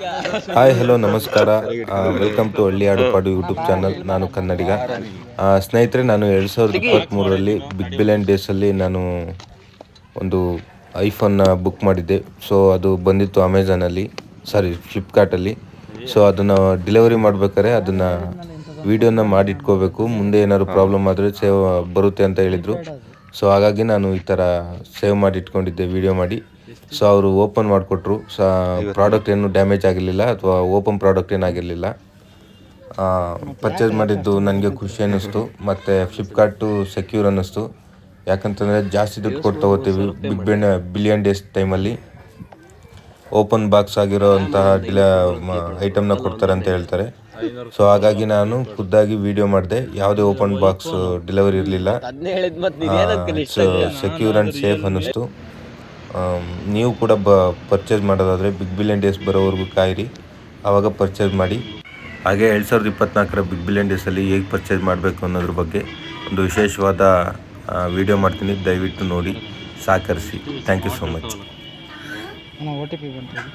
Hi hello ನಮಸ್ಕಾರ. Welcome to ಹಳ್ಳಿ ಆಡು ಪಾಡು ಯೂಟ್ಯೂಬ್ ಚಾನಲ್ ನಾನು ಕನ್ನಡಿಗ. ಸ್ನೇಹಿತರೆ, ನಾನು ಎರಡು ಸಾವಿರದ ಇಪ್ಪತ್ತ್ಮೂರರಲ್ಲಿ ಬಿಗ್ ಬಿಲಿಯನ್ ಡೇಸಲ್ಲಿ ನಾನು ಒಂದು ಐಫೋನ್ನ ಬುಕ್ ಮಾಡಿದ್ದೆ. ಸೊ ಅದು ಬಂದಿತ್ತು ಅಮೆಝಾನಲ್ಲಿ ಸಾರಿ ಫ್ಲಿಪ್ಕಾರ್ಟಲ್ಲಿ ಸೊ ಅದನ್ನು ಡೆಲಿವರಿ ಮಾಡ್ಬೇಕಾದ್ರೆ ಅದನ್ನು ವೀಡಿಯೋನ ಮಾಡಿಟ್ಕೋಬೇಕು. ಮುಂದೆ ಏನಾದ್ರು ಪ್ರಾಬ್ಲಮ್ ಆದರೆ ಸೇವ್, ಬರುತ್ತೆ ಅಂತ ಹೇಳಿದರು. ಸೊ ಹಾಗಾಗಿ ನಾನು ಈ ಥರ ಸೇವ್ ಮಾಡಿ ಇಟ್ಕೊಂಡಿದ್ದೆ ವಿಡಿಯೋ ಮಾಡಿ. ಸೊ ಅವರು ಓಪನ್ ಮಾಡಿಕೊಟ್ರು. ಸೊ ಪ್ರಾಡಕ್ಟ್ ಏನು ಡ್ಯಾಮೇಜ್ ಆಗಿರಲಿಲ್ಲ ಅಥವಾ ಓಪನ್ ಪ್ರಾಡಕ್ಟ್ ಏನಾಗಿರಲಿಲ್ಲ ಪರ್ಚೇಸ್ ಮಾಡಿದ್ದು ನನಗೆ ಖುಷಿ ಅನ್ನಿಸ್ತು. ಮತ್ತು ಫ್ಲಿಪ್ಕಾರ್ಟು ಸೆಕ್ಯೂರ್ ಅನ್ನಿಸ್ತು. ಯಾಕಂತಂದರೆ ಜಾಸ್ತಿ ದುಡ್ಡು ಕೊಟ್ಟು ತಗೋತೀವಿ ಬಿಗ್ ಬಿನ್ ಬಿಲಿಯನ್ ಡೇಸ್ ಟೈಮಲ್ಲಿ ಓಪನ್ ಬಾಕ್ಸ್ ಆಗಿರೋಂತಹ ಐಟಮ್ನ ಕೊಡ್ತಾರೆ ಅಂತ ಹೇಳ್ತಾರೆ. ಸೊ ಹಾಗಾಗಿ ನಾನು ಖುದ್ದಾಗಿ ವಿಡಿಯೋ ಮಾಡಿದೆ. ಯಾವುದೇ ಓಪನ್ ಬಾಕ್ಸ್ ಡೆಲಿವರಿ ಇರಲಿಲ್ಲ. ಸೆಕ್ಯೂರ್ ಆ್ಯಂಡ್ ಸೇಫ್ ಅನ್ನಿಸ್ತು. ನೀವು ಕೂಡ ಬ ಪರ್ಚೇಸ್ ಮಾಡೋದಾದರೆ ಬಿಗ್ ಬಿಲಿಯನ್ ಡೇಸ್ ಬರೋವರೆಗೂ ಕಾಯಿರಿ. ಆವಾಗ ಪರ್ಚೇಸ್ ಮಾಡಿ. ಹಾಗೆ ಎರಡು ಸಾವಿರದ ಇಪ್ಪತ್ನಾಲ್ಕರ ಬಿಗ್ ಬಿಲಿಯನ್ ಡೇಸಲ್ಲಿ ಹೇಗೆ ಪರ್ಚೇಸ್ ಮಾಡಬೇಕು ಅನ್ನೋದ್ರ ಬಗ್ಗೆ ಒಂದು ವಿಶೇಷವಾದ ವಿಡಿಯೋ ಮಾಡ್ತೀನಿ. ದಯವಿಟ್ಟು ನೋಡಿ, ಸಹಕರಿಸಿ. ಥ್ಯಾಂಕ್ ಯು ಸೋ ಮಚ್ ஆமாம் ஓடிபி பண்ணுறது